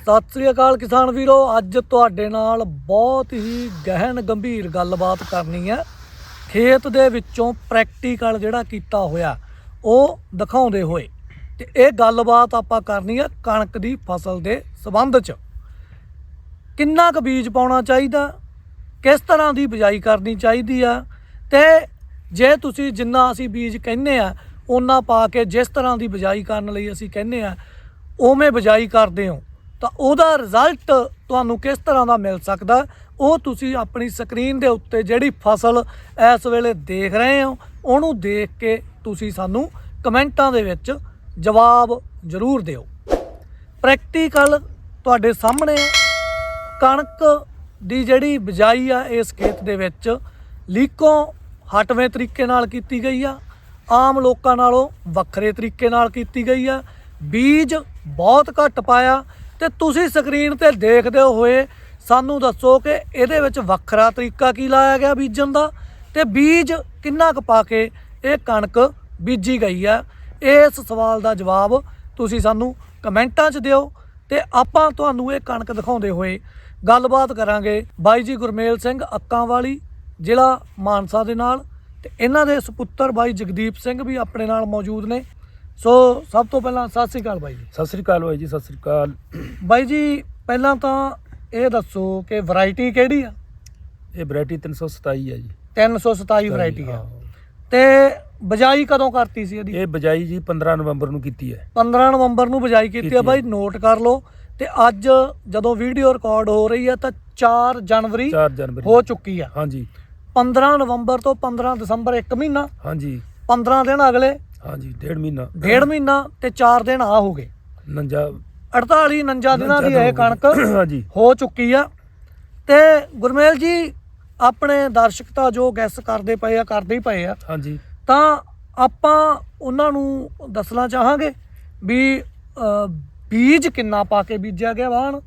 ਸਤਿ ਸ੍ਰੀ ਅਕਾਲ ਕਿਸਾਨ ਵੀਰੋ, ਅੱਜ ਤੁਹਾਡੇ ਨਾਲ ਬਹੁਤ ਹੀ ਗਹਿਨ ਗੰਭੀਰ ਗੱਲਬਾਤ ਕਰਨੀ ਹੈ। ਖੇਤ ਦੇ ਵਿੱਚੋਂ ਪ੍ਰੈਕਟੀਕਲ ਜਿਹੜਾ ਕੀਤਾ ਹੋਇਆ, ਉਹ ਦਿਖਾਉਂਦੇ ਹੋਏ। ਤੇ ਇਹ ਗੱਲਬਾਤ ਆਪਾਂ ਕਰਨੀ ਹੈ ਕਣਕ ਦੀ ਫਸਲ ਦੇ ਸਬੰਧ 'ਚ। ਕਿੰਨਾ ਕੁ ਬੀਜ ਪਾਉਣਾ ਚਾਹੀਦਾ, ਕਿਸ ਤਰ੍ਹਾਂ ਦੀ ਬਿਜਾਈ ਕਰਨੀ ਚਾਹੀਦੀ ਆ, ਤੇ ਜੇ ਤੁਸੀਂ ਜਿੰਨਾ ਅਸੀਂ ਬੀਜ ਕਹਿੰਨੇ ਆ ਉਹਨਾਂ ਪਾ ਕੇ ਜਿਸ ਤਰ੍ਹਾਂ ਦੀ ਬਿਜਾਈ ਕਰਨ ਲਈ ਅਸੀਂ ਕਹਿੰਨੇ ਆ, ਉਵੇਂ ਬਿਜਾਈ ਕਰਦੇ ਹੋ। ਤਾਂ ਉਹਦਾ ਰਿਜ਼ਲਟ ਤੁਹਾਨੂੰ ਕਿਸ ਤਰ੍ਹਾਂ ਦਾ ਮਿਲ ਸਕਦਾ? ਉਹ ਤੁਸੀਂ ਆਪਣੀ ਸਕਰੀਨ ਦੇ ਉੱਤੇ ਜਿਹੜੀ ਫਸਲ ਇਸ ਵੇਲੇ ਦੇਖ ਰਹੇ ਹੋ, ਉਹਨੂੰ ਦੇਖ ਕੇ ਤੁਸੀਂ ਸਾਨੂੰ ਕਮੈਂਟਾਂ ਦੇ ਵਿੱਚ ਜਵਾਬ ਜ਼ਰੂਰ ਦਿਓ। ਪ੍ਰੈਕਟੀਕਲ ਤੁਹਾਡੇ ਸਾਹਮਣੇ ਕਣਕ ਦੀ ਜਿਹੜੀ ਬਿਜਾਈ ਆ, ਇਸ ਖੇਤ ਦੇ ਵਿੱਚ ਲੀਕੋ ਹਟਵੇਂ ਤਰੀਕੇ ਨਾਲ ਕੀਤੀ ਗਈ ਆ। ਆਮ ਲੋਕਾਂ ਨਾਲੋਂ ਵੱਖਰੇ ਤਰੀਕੇ ਨਾਲ ਕੀਤੀ ਗਈ ਆ। ਬੀਜ ਬਹੁਤ ਘੱਟ ਪਾਇਆ। ਤੇ ਤੁਸੀਂ ਸਕਰੀਨ ਤੇ ਦੇਖਦੇ ਹੋਏ ਸਾਨੂੰ ਦੱਸੋ ਕਿ ਇਹਦੇ ਵਿੱਚ ਵੱਖਰਾ ਤਰੀਕਾ ਕੀ ਲਾਇਆ ਗਿਆ ਬੀਜਣ ਦਾ ਤੇ ਬੀਜ ਕਿੰਨਾ ਕੁ ਪਾ ਕੇ ਇਹ ਕਣਕ ਬੀਜੀ ਗਈ ਆ ਇਸ ਸਵਾਲ ਦਾ ਜਵਾਬ ਤੁਸੀਂ ਸਾਨੂੰ ਕਮੈਂਟਾਂ 'ਚ ਦਿਓ ਤੇ ਆਪਾਂ ਤੁਹਾਨੂੰ ਇਹ ਕਣਕ ਦਿਖਾਉਂਦੇ ਹੋਏ ਗੱਲਬਾਤ ਕਰਾਂਗੇ ਬਾਈ ਜੀ ਗੁਰਮੇਲ ਸਿੰਘ ਅੱਕਾਂ ਵਾਲੀ ਜ਼ਿਲ੍ਹਾ ਮਾਨਸਾ ਦੇ ਨਾਲ ਤੇ ਇਹਨਾਂ ਦੇ ਸੁਪੁੱਤਰ ਬਾਈ ਜਗਦੀਪ ਸਿੰਘ ਵੀ ਆਪਣੇ ਨਾਲ ਮੌਜੂਦ ਨੇ। ਸੋ ਸਭ ਤੋਂ ਪਹਿਲਾਂ ਸਤਿ ਸ੍ਰੀ ਅਕਾਲ ਬਾਈ ਜੀ। ਸਤਿ ਸ੍ਰੀ ਅਕਾਲ ਬਾਈ ਜੀ ਸਤਿ ਸ੍ਰੀ ਅਕਾਲ। ਬਾਈ ਜੀ ਪਹਿਲਾਂ ਤਾਂ ਇਹ ਦੱਸੋ ਕਿ ਵੈਰਾਈਟੀ ਕਿਹੜੀ ਆ? ਇਹ ਵੈਰਾਈਟੀ 327 ਹੈ ਜੀ। 327 ਵੈਰਾਈਟੀ ਆ। ਹਾਂ। ਤੇ ਬਜਾਈ ਕਦੋਂ ਕਰਤੀ ਸੀ ਇਹਦੀ? ਇਹ ਬਜਾਈ ਜੀ 15 ਨਵੰਬਰ ਨੂੰ ਕੀਤੀ ਹੈ। 15 ਨਵੰਬਰ ਨੂੰ ਬਜਾਈ ਕੀਤੀ ਆ ਕੀਤੀ ਬਾਈ ਨੋਟ ਕਰ ਲਓ। ਤੇ ਅੱਜ ਜਦੋਂ ਵੀਡੀਓ ਰਿਕਾਰਡ ਹੋ ਰਹੀ ਆ ਤਾਂ 4 ਜਨਵਰੀ 4 ਜਨਵਰੀ। ਹੋ ਚੁੱਕੀ ਆ। ਹਾਂਜੀ। 15 ਨਵੰਬਰ ਤੋਂ 15 ਦਸੰਬਰ ਇੱਕ ਮਹੀਨਾ। ਹਾਂਜੀ। 15 ਦਿਨ ਅਗਲੇ। ਹਾਂਜੀ ਡੇਢ ਮਹੀਨਾ। ਡੇਢ ਮਹੀਨਾ ਤੇ 4 ਦਿਨ ਆ ਹੋ ਗਏ। ਨੰਜਾ 48 49 ਦਿਨਾਂ ਦੀ ਇਹ ਕਣਕ ਹਾਂਜੀ। ਹੋ ਚੁੱਕੀ ਆ। ਤੇ ਗੁਰਮੇਲ ਜੀ ਆਪਣੇ ਦਰਸ਼ਕ ਤਾਂ ਜੋ ਗੈਸ ਕਰਦੇ ਪਏ ਆ ਕਰਦੇ ਹੀ ਪਏ ਆ। ਹਾਂਜੀ। ਤਾਂ ਆਪਾਂ ਉਹਨਾਂ ਨੂੰ ਦੱਸਣਾ ਚਾਹਾਂਗੇ ਵੀ ਬੀਜ ਕਿੰਨਾ ਪਾ ਕੇ ਬੀਜਿਆ ਗਿਆ ਵਾਹਣ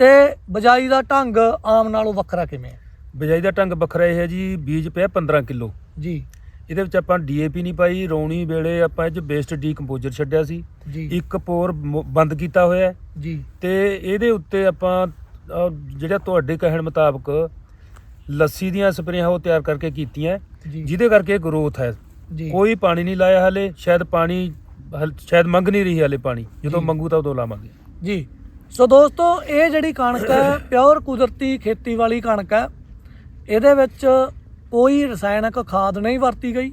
ਤੇ ਬਜਾਈ ਦਾ ਢੰਗ ਆਮ ਨਾਲੋਂ ਵੱਖਰਾ ਕਿਵੇਂ ਹੈ ਬਜਾਈ ਦਾ ਢੰਗ ਵੱਖਰਾ ਇਹ ਹੈ ਜੀ ਬੀਜ ਪਿਆ 15 ਕਿਲੋ। ਜੀ। ਇਹਦੇ ਵਿੱਚ ਆਪਾਂ ਡੀਏਪੀ ਨਹੀਂ ਪਾਈ ਰੌਣੀ ਵੇਲੇ ਆਪਾਂ ਇਹ ਚ ਬੇਸਡ ਡੀਕੰਪੋਜ਼ਰ ਛੱਡਿਆ ਸੀ। ਜੀ। ਇੱਕ ਪੋਰ ਮ- ਬੰਦ ਕੀਤਾ ਹੋਇਆ ਹੈ। ਜੀ। ਤੇ ਇਹਦੇ ਉੱਤੇ ਆਪਾਂ ਅਹ, ਜਿਹੜਾ ਤੁਹਾਡੇ ਕਹਿਣ ਮੁਤਾਬਕ ਲੱਸੀ ਦੀਆਂ ਸਪਰੇਆਂ ਉਹ ਤਿਆਰ ਕਰਕੇ ਕੀਤੀਆਂ ਜੀ। ਜਿਹਦੇ ਕਰਕੇ ਗਰੋਥ ਹੈ। ਜੀ। ਕੋਈ ਪਾਣੀ ਨਹੀਂ ਲਾਇਆ ਹਲੇ ਸ਼ਾਇਦ ਪਾਣੀ ਹਲ- ਸ਼ਾਇਦ ਮੰਗ ਨਹੀਂ ਰਹੀ ਹਲੇ ਪਾਣੀ। ਜਦੋਂ ਜੀ। ਮੰਗੂ ਤਾਂ ਉਦੋਂ ਲਾਵਾਂਗੇ। ਜੀ। ਸੋ ਦੋਸਤੋ ਇਹ ਜਿਹੜੀ ਕਣਕ ਹੈ ਪਿਓਰ ਕੁਦਰਤੀ ਖੇਤੀ ਵਾਲੀ ਕਣਕ ਹੈ ਇਹਦੇ ਵਿੱਚ ਕੋਈ ਰਸਾਇਣਕ ਖਾਦ ਨਹੀਂ ਵਰਤੀ ਗਈ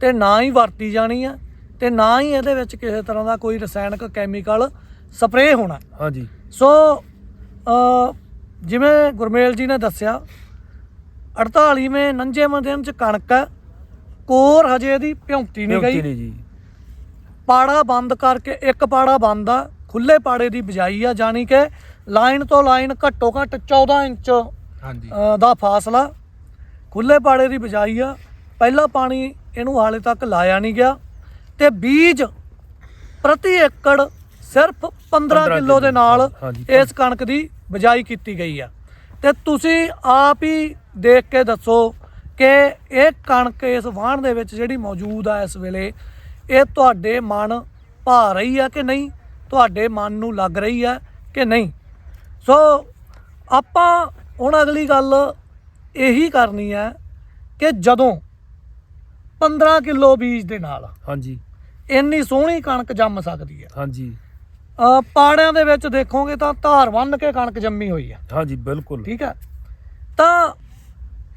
ਤੇ ਨਾ ਹੀ ਵਰਤੀ ਜਾਣੀ ਹੈ ਤੇ ਨਾ ਹੀ ਇਹਦੇ ਵਿੱਚ ਕਿਸੇ ਤਰ੍ਹਾਂ ਦਾ ਕੋਈ ਰਸਾਇਣਕ ਕੈਮੀਕਲ ਸਪਰੇਅ ਹੋਣਾ। ਹਾਂਜੀ। ਸੋ ਅ, ਜਿਵੇਂ ਗੁਰਮੇਲ ਜੀ ਨੇ ਦੱਸਿਆ 48ਵੇਂ ਨੰਜੇਵੇਂ ਦਿਨ ਚ ਕਣਕ ਕੋਰ ਹਜੇ ਦੀ ਭਿਉਂਤੀ ਨਹੀਂ ਗਈ। ਨਹੀਂ ਜੀ। ਪਾੜਾ ਬੰਦ ਕਰਕੇ ਇੱਕ ਪਾੜਾ ਬੰਦ ਆ ਖੁੱਲੇ ਪਾੜੇ ਦੀ ਬਜਾਈ ਆ ਜਾਣੀ ਕਿ ਲਾਈਨ ਤੋਂ ਲਾਈਨ ਘੱਟੋ ਘੱਟ 14 ਇੰਚ ਹਾਂਜੀ। ਦਾ ਫਾਸਲਾ। ਖੁੱਲੇ ਪਾੜੇ ਦੀ ਬਜਾਈ ਆ। ਪਹਿਲਾ ਪਾਣੀ ਇਹਨੂੰ ਹਾਲੇ ਤੱਕ ਲਾਇਆ ਨਹੀਂ ਗਿਆ ਤੇ ਬੀਜ ਪ੍ਰਤੀ ਏਕੜ ਸਿਰਫ 15 ਕਿਲੋ ਦੇ ਨਾਲ। ਇਸ ਕਣਕ ਦੀ ਬਜਾਈ ਕੀਤੀ ਗਈ ਆ। ਤੇ ਤੁਸੀਂ ਆਪ ਹੀ ਦੇਖ ਕੇ ਦੱਸੋ ਕਿ ਇਹ ਕਣਕ ਇਸ ਵਾਹਣ ਦੇ ਵਿੱਚ ਜਿਹੜੀ ਮੌਜੂਦ ਆ ਇਸ ਵੇਲੇ ਇਹ ਤੁਹਾਡੇ ਮਨ ਭਾ ਰਹੀ ਆ ਕਿ ਨਹੀਂ? ਤੁਹਾਡੇ ਮਨ ਨੂੰ ਲੱਗ ਰਹੀ ਆ ਕਿ ਨਹੀਂ? ਸੋ ਆਪਾਂ ਹੁਣ ਅਗਲੀ ਗੱਲ ਇਹੀ ਕਰਨੀ ਹੈ ਕਿ ਜਦੋਂ 15 ਕਿਲੋ ਬੀਜ ਦੇ ਨਾਲ ਹਾਂਜੀ। ਇੰਨੀ ਸੋਹਣੀ ਕਣਕ ਜੰਮ ਸਕਦੀ ਹੈ। ਹਾਂਜੀ। ਅ, ਪਾੜਿਆਂ ਦੇ ਵਿੱਚ ਦੇਖੋਗੇ ਤਾਂ ਧਾਰ ਬੰਨ ਕੇ ਕਣਕ ਜੰਮੀ ਹੋਈ ਹੈ। ਹਾਂਜੀ ਬਿਲਕੁਲ। ਠੀਕ ਹੈ? ਤਾਂ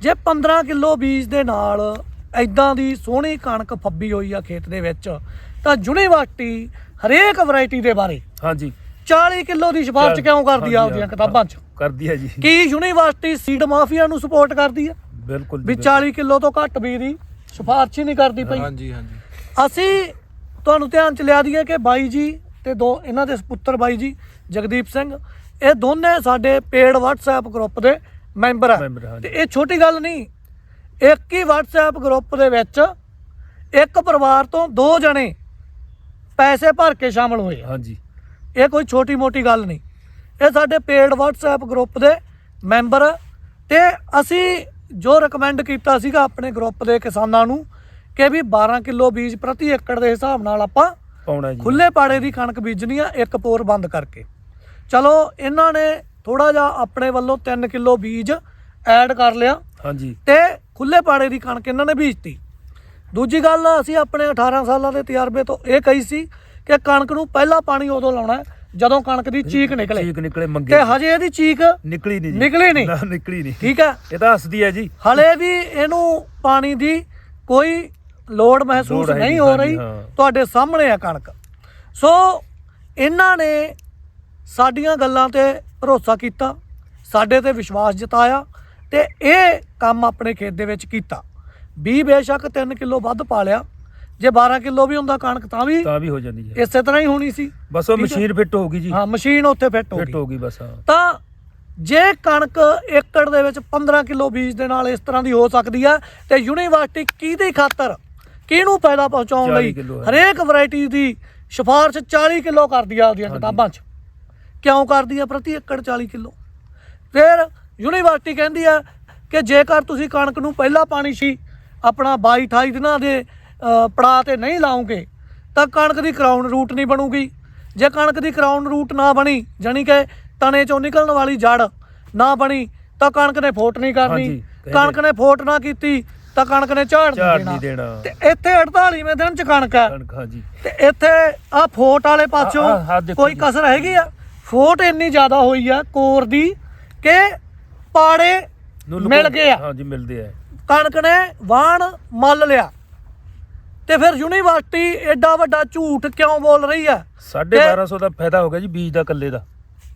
ਜੇ 15 ਕਿਲੋ ਬੀਜ ਦੇ ਨਾਲ ਐਦਾਂ ਦੀ ਸੋਹਣੀ ਕਣਕ ਫੱਬੀ ਹੋਈ ਆ ਖੇਤ ਦੇ ਵਿੱਚ ਤਾਂ ਯੂਨੀਵਰਸਿਟੀ ਹਰੇਕ ਵੈਰਾਈਟੀ ਦੇ ਬਾਰੇ ਹਾਂਜੀ। 40 ਕਿਲੋ ਦੀ ਸਿਫਾਰਿਸ਼ ਕਿਉਂ ਕਰਦੀ ਆ ਆਪਦੀਆਂ ਕਿਤਾਬਾਂ 'ਚ? ਕਰਦੀ ਹੈ ਜੀ। ਕੀ ਯੂਨੀਵਰਸਿਟੀ ਸੀਡ ਮਾਫੀਆ ਨੂੰ ਸਪੋਰਟ ਕਰਦੀ ਆ ਬਿਲਕੁਲ ਵੀ ਬਿਲਕੁਲ। 40 ਕਿਲੋ ਤੋਂ ਘੱਟ ਬੀਜ ਦੀ ਸਿਫਾਰਿਸ਼ ਹੀ ਨਹੀਂ ਕਰਦੀ ਪਈ। ਹਾਂਜੀ ਹਾਂਜੀ। ਅਸੀਂ ਤੁਹਾਨੂੰ ਧਿਆਨ ਚ ਲਿਆ ਦਈਏ ਕਿ ਬਾਈ ਜੀ ਤੇ ਦੋ ਇਹਨਾਂ ਦੇ ਸੁਪੁੱਤਰ ਬਾਈ ਜੀ ਜਗਦੀਪ ਸਿੰਘ ਇਹ ਦੋਨੇ ਸਾਡੇ ਪੇਡ WhatsApp ਗਰੁੱਪ ਦੇ ਮੈਂਬਰ ਆ। ਮੈਂਬਰ, ਹਾਂਜੀ। ਤੇ ਇਹ ਛੋਟੀ ਗੱਲ ਨਹੀਂ ਇੱਕ ਹੀ WhatsApp ਗਰੁੱਪ ਦੇ ਵਿੱਚ ਇੱਕ ਪਰਿਵਾਰ ਤੋਂ ਦੋ ਜਣੇ ਪੈਸੇ ਭਰ ਕੇ ਸ਼ਾਮਲ ਹੋਏ ਆ। ਹਾਂਜੀ। ਇਹ ਕੋਈ ਛੋਟੀ ਮੋਟੀ ਗੱਲ ਨਹੀਂ। ਇਹ ਸਾਡੇ ਪੇਡ WhatsApp ਗਰੁੱਪ ਦੇ ਮੈਂਬਰ ਤੇ ਅਸੀਂ ਜੋ ਰეკਮੈਂਡ ਕੀਤਾ ਸੀਗਾ ਆਪਣੇ ਗਰੁੱਪ ਦੇ ਕਿਸਾਨਾਂ ਨੂੰ ਕਿ ਵੀ 12 ਕਿਲੋ ਬੀਜ ਪ੍ਰਤੀ ਏਕੜ ਦੇ ਹਿਸਾਬ ਨਾਲ ਆਪਾਂ ਪਾਉਣਾ ਜੀ। ਖੁੱਲੇ ਪਾੜੇ ਦੀ ਕਣਕ ਬੀਜਣੀ ਆ ਇੱਕ ਪੋਰ ਬੰਦ ਕਰਕੇ। ਚਲੋ ਇਹਨਾਂ ਨੇ ਥੋੜਾ ਜਿਹਾ ਆਪਣੇ ਵੱਲੋਂ 3 ਕਿਲੋ ਬੀਜ ਐਡ ਕਰ ਲਿਆ ਹਾਂਜੀ। ਤੇ ਖੁੱਲੇ ਪਾੜੇ ਦੀ ਕਣਕ ਇਹਨਾਂ ਨੇ ਬੀਜਤੀ। ਦੂਜੀ ਗੱਲ ਅਸੀਂ ਆਪਣੇ 18 ਸਾਲਾਂ ਦੇ ਤਜਰਬੇ ਤੋਂ ਇਹ ਕਹੀ ਸੀ ਕਿ ਕਣਕ ਨੂੰ ਪਹਿਲਾ ਪਾਣੀ ਉਦੋਂ ਲਾਉਣਾ ਜਦੋਂ ਕਣਕ ਦੀ ਚੀਕ ਨਿਕਲੇ। ਚੀਕ ਨਿਕਲੇ ਮੰਗੇ ਤੇ ਹਜੇ ਇਹਦੀ ਚੀਕ ਨਿਕਲੀ ਨਹੀਂ ਜੀ। ਨਿਕਲੀ ਨਹੀਂ। ਨਾ ਨਿਕਲੀ ਨਹੀਂ। ਠੀਕ ਹੈ। ਇਹ ਤਾਂ ਹੱਸਦੀ ਹੈ ਜੀ। ਹਲੇ ਵੀ ਇਹਨੂੰ ਪਾਣੀ ਦੀ ਕੋਈ ਲੋੜ ਮਹਿਸੂਸ ਨਹੀਂ ਹੋ ਰਹੀ। ਤੁਹਾਡੇ ਸਾਹਮਣੇ ਆ ਕਣਕ। ਸੋ ਇਹਨਾਂ ਨੇ ਸਾਡੀਆਂ ਗੱਲਾਂ ਤੇ ਭਰੋਸਾ ਕੀਤਾ ਸਾਡੇ ਤੇ ਵਿਸ਼ਵਾਸ ਜਤਾਇਆ ਤੇ ਇਹ ਕੰਮ ਆਪਣੇ ਖੇਤ ਦੇ ਵਿੱਚ ਕੀਤਾ। ਵੀ ਬੇਸ਼ੱਕ 3 ਕਿਲੋ ਵੱਧ ਪਾ ਲਿਆ। ਜੇ 12 ਕਿਲੋ ਵੀ ਹੁੰਦਾ ਕਣਕ ਤਾਂ ਵੀ ਤਾਂ ਵੀ ਹੋ ਜਾਂਦੀ ਹੈ। ਇਸੇ ਤਰ੍ਹਾਂ ਹੀ ਹੋਣੀ ਸੀ। ਬਸ ਉਹ। ਮਸ਼ੀਨ ਫਿੱਟ ਹੋ ਗਈ ਜੀ। ਹਾਂ ਮਸ਼ੀਨ ਉੱਥੇ ਫਿੱਟ ਹੋ ਫਿੱਟ ਗਈ। ਹੋ ਗਈ ਬਸ ਤਾਂ ਜੇ ਕਣਕ ਏਕੜ ਦੇ ਵਿੱਚ 15 ਕਿਲੋ ਬੀਜ ਦੇ ਨਾਲ ਇਸ ਤਰ੍ਹਾਂ ਦੀ ਹੋ ਸਕਦੀ ਹੈ ਤੇ ਯੂਨੀਵਰਸਿਟੀ ਕਿਹਦੀ ਖਾਤਰ ਕਿਹਨੂੰ ਫਾਇਦਾ ਪਹੁੰਚਾਉਣ 40 ਲਈ। ਹਰੇਕ ਵੈਰਾਈਟੀ ਦੀ ਸਿਫਾਰਿਸ਼ 40 ਕਿਲੋ ਕਰਦੀ ਆ ਉਹਦੀਆਂ। ਕਿਤਾਬਾਂ 'ਚ। ਕਿਉਂ ਕਰਦੀ ਆ? ਪ੍ਰਤੀ ਏਕੜ 40 ਕਿਲੋ। ਫਿਰ ਯੂਨੀਵਰਸਿਟੀ ਕਹਿੰਦੀ ਆ ਕਿ ਜੇਕਰ ਤੁਸੀਂ ਕਣਕ ਨੂੰ ਪਹਿਲਾ ਪਾਣੀ ਸੀ ਆਪਣਾ 22 28 ਦਿਨਾਂ ਦੇ ਪੜਾਅ ਤੇ ਨਹੀਂ ਲਾਉਂਗੇ ਤਾਂ ਕਣਕ ਦੀ ਕਰਾਊਨ ਰੂਟ ਨਹੀਂ ਬਣੂਗੀ। ਜੇ ਕਣਕ ਦੀ ਕਰਾਊਨ ਰੂਟ ਨਾ ਬਣੀ ਜਾਣੀ ਕਿ ਤਣੇ ਚੋਂ ਨਿਕਲਣ ਵਾਲੀ ਜੜ ਨਾ ਬਣੀ ਤਾਂ ਕਣਕ ਨੇ ਫੋਟ ਨਹੀਂ ਕਰਨੀ। ਕਣਕ ਨੇ ਫੋਟ ਨਾ ਕੀਤੀ ਤਾਂ ਕਣਕ ਨੇ ਝਾੜ ਨਹੀਂ ਦੇਣਾ। ਤੇ ਇੱਥੇ 48ਵੇਂ ਦਿਨ ਚ ਕਣਕ ਹੈ। ਤੇ ਇੱਥੇ ਆ ਫੋਟ ਵਾਲੇ ਪਾਸੋਂ ਕੋਈ। ਕਸਰ ਹੈਗੀ ਆ? ਫੋਟ ਇੰਨੀ ਜ਼ਿਆਦਾ ਹੋਈ ਆ ਕੋਰ ਦੀ ਕਿ ਪਾੜੇ ਮਿਲ ਗਏ ਆ। ਹਾਂਜੀ ਮਿਲਦੇ ਆ। ਕਣਕ ਨੇ ਵਾਣ ਮੱਲ ਲਿਆ। ਤੇ ਫਿਰ ਯੂਨੀਵਰਸਿਟੀ ਐਡਾ ਵੱਡਾ ਝੂਠ ਕਿਉਂ ਬੋਲ ਰਹੀ ਆ 1250 ਦਾ ਫਾਇਦਾ ਹੋ ਗਿਆ ਜੀ ਬੀਜ ਦਾ ਕੱਲੇ ਦਾ।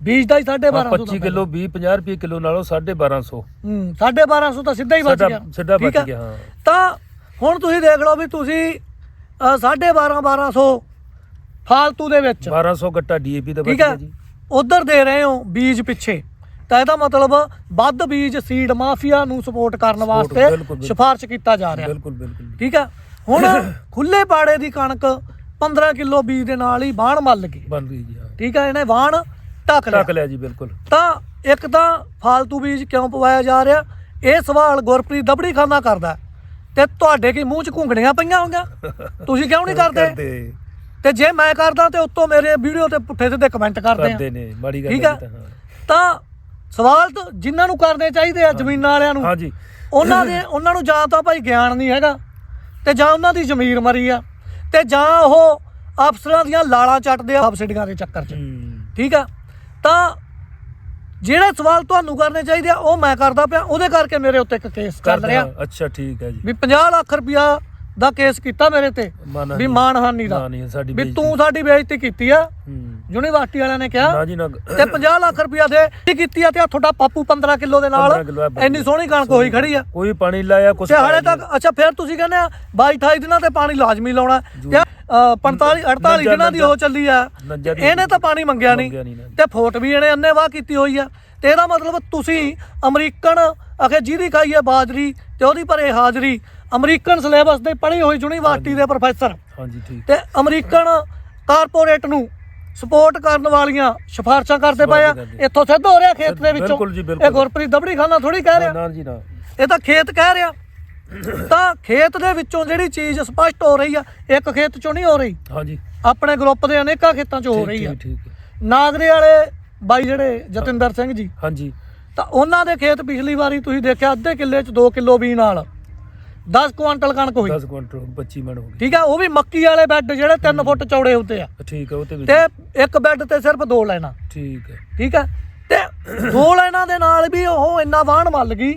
ਬੀਜ ਦਾ ਹੀ 1250 ਦਾ 25 ਕਿਲੋ 20 50 ਰੁਪਏ ਕਿਲੋ ਨਾਲੋਂ 1250 ਹੂੰ 1250 ਤਾਂ ਸਿੱਧਾ ਹੀ ਬਚ ਗਿਆ। ਸਿੱਧਾ ਬਚ? ਗਿਆ ਹਾਂ। ਤਾਂ ਹੁਣ ਤੁਸੀਂ ਦੇਖ ਲਓ ਵੀ ਤੁਸੀਂ 12.5 1200 ਫਾਲਤੂ ਦੇ ਵਿੱਚ। 1200 ਗੱਟਾ ਡੀਏਪੀ ਦਾ ਬਚ ਗਿਆ ਹੈ ਜੀ। ਉਧਰ ਦੇ ਰਹੇ ਹੋ ਬੀਜ ਪਿੱਛੇ। ਤਾਂ ਇਹਦਾ ਮਤਲਬ ਵੱਧ ਬੀਜ ਸੀਡ ਮਾਫੀਆ ਨੂੰ ਸਪੋਰਟ ਕਰਨ ਵਾਸਤੇ। ਸਿਫਾਰਿਸ਼ ਕੀਤਾ ਜਾ ਰਿਹਾ। ਬਿਲਕੁਲ ਬਿਲਕੁਲ ਠੀਕ ਹੈ ਹੁਣ ਖੁੱਲੇ ਪਾੜੇ ਦੀ ਕਣਕ 15 ਕਿਲੋ ਬੀਜ ਦੇ ਨਾਲ ਹੀ ਬਾਣ ਮੱਲ ਗਈ। ਬਣ ਗਈ ਜੀ ਹਾਂ। ਠੀਕ ਹੈ ਇਹਨੇ ਬਾਣ ਢੱਕ ਲਿਆ। ਟੱਕ ਲਿਆ ਜੀ ਬਿਲਕੁਲ। ਤਾਂ ਇੱਕ ਤਾਂ ਫਾਲਤੂ ਬੀਜ ਕਿਉਂ ਪਵਾਇਆ ਜਾ ਰਿਹਾ? ਇਹ ਸਵਾਲ ਗੁਰਪ੍ਰੀਤ ਦਬੜੀ ਖਾਨਾ ਕਰਦਾ ਹੈ। ਤੇ ਤੁਹਾਡੇ ਕੀ ਮੂੰਹ 'ਚ ਘੁੰਗਣੀਆਂ ਪਈਆਂ ਹੋਈਆਂ ਤੁਸੀਂ ਕਿਉਂ ਨਹੀਂ ਕਰਦੇ? ਤੇ ਜੇ ਮੈਂ ਕਰਦਾ ਤੇ ਉੱਤੋਂ ਮੇਰੇ ਵੀਡੀਓ ਤੇ ਪੁੱਠੇ ਸਿੱਧੇ ਕਮੈਂਟ ਕਰਦੇ ਆ। ਕਰਦੇ ਨੇ ਮਾੜੀ ਗੱਲ ਠੀਕ ਹੈ ਆ? ਜੀ ਤਾਂ, ਹਾਂ। ਤਾਂ ਸਵਾਲ ਤਾਂ ਜਿਨ੍ਹਾਂ ਨੂੰ ਕਰਨੇ ਚਾਹੀਦੇ ਆ ਜ਼ਮੀਨਾਂ ਵਾਲਿਆਂ ਨੂੰ। ਹਾਂਜੀ ਉਹਨਾਂ ਦੇ ਉਹਨਾਂ ਨੂੰ ਜਾਂ ਤਾਂ ਭਾਈ ਗਿਆਨ ਨਹੀਂ ਹੈਗਾ। ਤੇ ਜਾਂ ਉਹਨਾਂ ਦੀ ਜ਼ਮੀਰ ਮਰੀ ਆ ਤੇ ਜਾਂ ਉਹ ਅਫਸਰਾਂ ਦੀਆਂ ਲਾਲਾਂ ਚੱਟਦੇ ਆ ਸਬਸਿਡੀਆਂ ਦੇ ਚੱਕਰ 'ਚ। ਠੀਕ ਆ ਤਾਂ ਜਿਹੜੇ ਸਵਾਲ ਤੁਹਾਨੂੰ ਕਰਨੇ ਚਾਹੀਦੇ ਆ ਉਹ ਮੈਂ ਕਰਦਾ ਪਿਆ ਉਹਦੇ ਕਰਕੇ ਮੇਰੇ ਉੱਤੇ ਇੱਕ ਕੇਸ ਚੱਲ ਰਿਹਾ। ਅੱਛਾ ਠੀਕ ਹੈ ਜੀ ਵੀ 50 ਲੱਖ ਰੁਪਇਆ ਦਾ ਕੇਸ ਕੀਤਾ ਮੇਰੇ ਤੇ ਮਾਨ ਵੀ ਮਾਨਹਾਨੀ ਦਾ। ਮਾਨਹਾਨੀ ਸਾਡੀ ਵੀ ਬੇਇੱਜ਼ਤੀ। ਤੂੰ ਸਾਡੀ ਬੇਇੱਜ਼ਤੀ ਕੀਤੀ ਆ। ਹੂੰ। ਯੂਨੀਵਰਸਿਟੀ ਵਾਲਿਆਂ ਨੇ ਕਿਹਾ ਨਾ ਜੀ ਨਾ। ਤੇ 50 ਲੱਖ ਰੁਪਇਆ ਦੇ ਕੀ ਕੀਤੀ ਆ ਤੇ ਆਹ ਤੁਹਾਡਾ ਪਾਪੂ 15 ਕਿਲੋ ਦੇ ਨਾਲ 15 ਕਿੱਲੋ ਆ, ਇੰਨੀ ਸੋਹਣੀ ਕਣਕ ਹੋਈ ਖੜੀ ਆ। ਕੋਈ ਪਾਣੀ ਲਾਇਆ ਕੁਛ ਤੇ ਹਾਲੇ ਤੱਕ ਅੱਛਾ ਫਿਰ ਤੁਸੀਂ ਕਹਿੰਦੇ ਆ 22 28 ਦਿਨਾਂ ਤੇ ਪਾਣੀ ਲਾਜ਼ਮੀ ਲਾਉਣਾ ਤੇ ਅ, 45 48 ਨੱਜਾ- ਦਿਨਾਂ ਦੀ ਉਹ ਚੱਲੀ ਆ। ਨੱਜਾ ਦੀ- ਇਹਨੇ ਤਾਂ ਪਾਣੀ ਮੰਗਿਆ ਮੰਗਿਆ ਨਹੀਂ ਨਹੀਂ ਨਾ। ਤੇ ਫੋਟ ਵੀ ਇਹਨੇ ਅੰਨੇਵਾਹ ਕੀਤੀ ਹੋਈ ਆ। ਤੇ ਇਹਦਾ ਮਤਲਬ ਤੁਸੀਂ ਅਮਰੀਕਨ ਅਖੇ ਜਿਹਦੀ ਖਾਈ ਹੈ ਬਾਜਰੀ ਤੇ ਉਹਦੀ ਭਰੇ ਹਾਜ਼ਰੀ। ਅਮਰੀਕਨ ਸਿਲੇਬਸ ਦੇ ਪੜ੍ਹੀ ਹੋਈ ਯੂਨੀਵਰਸਿਟੀ ਦੇ ਪ੍ਰੋਫੈਸਰ। ਹਾਂਜੀ ਠੀਕ। ਤੇ ਅਮਰੀਕਨ ਕਾਰਪੋਰੇਟ ਨੂੰ ਸਪੋਰਟ ਕਰਨ ਵਾਲੀਆਂ ਸਿਫਾਰਸ਼ਾਂ ਕਰਦੇ ਪਏ ਆ। ਇੱਥੋਂ ਸਿੱਧ ਹੋ ਰਿਹਾ ਖੇਤ ਦੇ ਵਿੱਚੋਂ। ਬਿਲਕੁਲ। ਜੀ, ਇਹ। ਗੁਰਪ੍ਰੀਤ ਦਬੜੀ ਖਾਨਾ ਥੋੜੀ ਕਹਿ ਰਿਹਾ। ਨਾ ਜੀ ਨਾ। ਇਹ ਤਾਂ ਖੇਤ ਕਹਿ ਰਿਹਾ। ਤਾਂ ਖੇਤ ਦੇ ਵਿੱਚੋਂ ਜਿਹੜੀ ਚੀਜ਼ ਸਪਸ਼ਟ ਹੋ ਰਹੀ ਆ ਇੱਕ ਖੇਤ ਚੋਂ ਨਹੀਂ ਹੋ ਰਹੀ। ਹਾਂਜੀ। ਆਪਣੇ ਗਰੁੱਪ ਦੇ ਅਨੇਕਾਂ ਖੇਤਾਂ 'ਚ ਹੋ ਰਹੀ ਆ। ਠੀਕ ਠੀਕ। ਹੈ। ਨਾਗਰੇ ਵਾਲੇ ਬਾਈ ਜਿਹੜੇ ਜਤਿੰਦਰ ਸਿੰਘ ਜੀ। ਹਾਂਜੀ। ਤਾਂ ਉਹਨਾਂ ਦੇ ਖੇਤ ਪਿਛਲੀ ਵਾਰੀ ਤੁਸੀਂ ਦੇਖਿਆ ਅੱਧੇ ਕਿੱਲੇ 'ਚ 2 ਕਿਲੋ ਬੀ ਨਾਲ। 10 ਕੁਆਂਟਲ ਕਣਕ ਹੋਈ। 10 ਕੁਇੰਟਲ 25 ਮਣ ਹੋ ਗਈ। ਠੀਕ ਆ ਉਹ ਵੀ ਮੱਕੀ ਵਾਲੇ ਬੈੱਡ ਜਿਹੜੇ 3 ਫੁੱਟ ਚੌੜੇ ਹੁੰਦੇ ਆ। ਠੀਕ ਹੈ ਉਹ ਤੇ ਵੀ ਤੇ ਇੱਕ ਬੈੱਡ ਤੇ ਸਿਰਫ ਦੋ ਲਾਈਨਾਂ। ਠੀਕ ਹੈ ਠੀਕ ਹੈ ਤੇ ਦੋ ਲਾਈਨਾਂ ਦੇ ਨਾਲ ਵੀ ਉਹ ਇੰਨਾ ਵਾਹਣ ਮੱਲ ਗਈ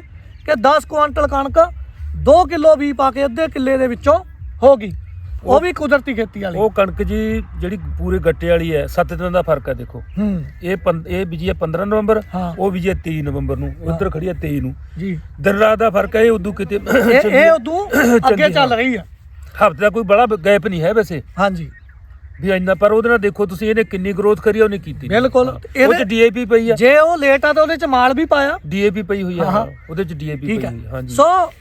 ਕਿ 10 ਕੁਆਂਟਲ ਕਣਕ 2 ਕਿਲੋ ਵੀ ਪਾ ਕੇ ਅੱਧੇ ਕਿੱਲੇ ਦੇ ਵਿੱਚੋਂ ਹੋ ਗਈ। ਉਹ ਵੀ ਕੁਦਰਤੀ ਖੇਤੀ ਵਾਲੀ। ਉਹ ਕਣਕ ਜੀ ਜਿਹੜੀ ਪੂਰੇ ਗੱਟੇ ਵਾਲੀ ਹੈ 7 ਦਿਨਾਂ ਦਾ ਫ਼ਰਕ ਹੈ ਦੇਖੋ। ਹੂੰ। ਇਹ ਪੰ- ਇਹ ਬੀਜੀ ਹੈ 15 ਨਵੰਬਰ ਹਾਂ। ਉਹ ਬੀਜੀ ਹੈ 23 ਨਵੰਬਰ ਨੂੰ ਉਧਰ ਖੜੀ ਹੈ 23 ਨੂੰ। ਜੀ। ਦਿਨ ਰਾਤ ਦਾ ਫ਼ਰਕ ਹੈ ਇਹ ਉਦੋਂ ਕਿਤੇ ਇਹ ਇਹ ਉਦੋਂ ਅੱਗੇ ਚੱਲ ਰਹੀ ਆ ਹਫ਼ਤੇ ਦਾ ਕੋਈ ਬੜਾ ਗੈਪ ਨਹੀਂ ਹੈ ਵੈਸੇ। ਹਾਂਜੀ। ਵੀ ਇੰਨਾ ਪਰ ਉਹਦੇ ਨਾਲ ਦੇਖੋ ਤੁਸੀਂ ਇਹਨੇ ਕਿੰਨੀ ਗਰੋਥ ਕਰੀ ਆ ਉਹਨੇ ਕੀਤੀ ਨਹੀਂ। ਬਿਲਕੁਲ। ਹਾਂ। ਇਹਦੇ- ਚ ਡੀਏਪੀ ਪਈ ਆ। ਜੇ ਉਹ ਲੇਟ ਆ ਤਾਂ ਉਹਦੇ ਚ ਮਾਲ ਵੀ ਪਾਇਆ। ਡੀਏਪੀ ਪਈ ਹੋਈ ਆ ਹਾਂ, ਹਾਂ ਹਾਂ। ਉਹਦੇ ਚ ਡੀਏਪੀ ਠੀਕ ਪਈ ਹੈ। ਹੋਈ ਆ, ਹਾਂਜੀ। ਸੋ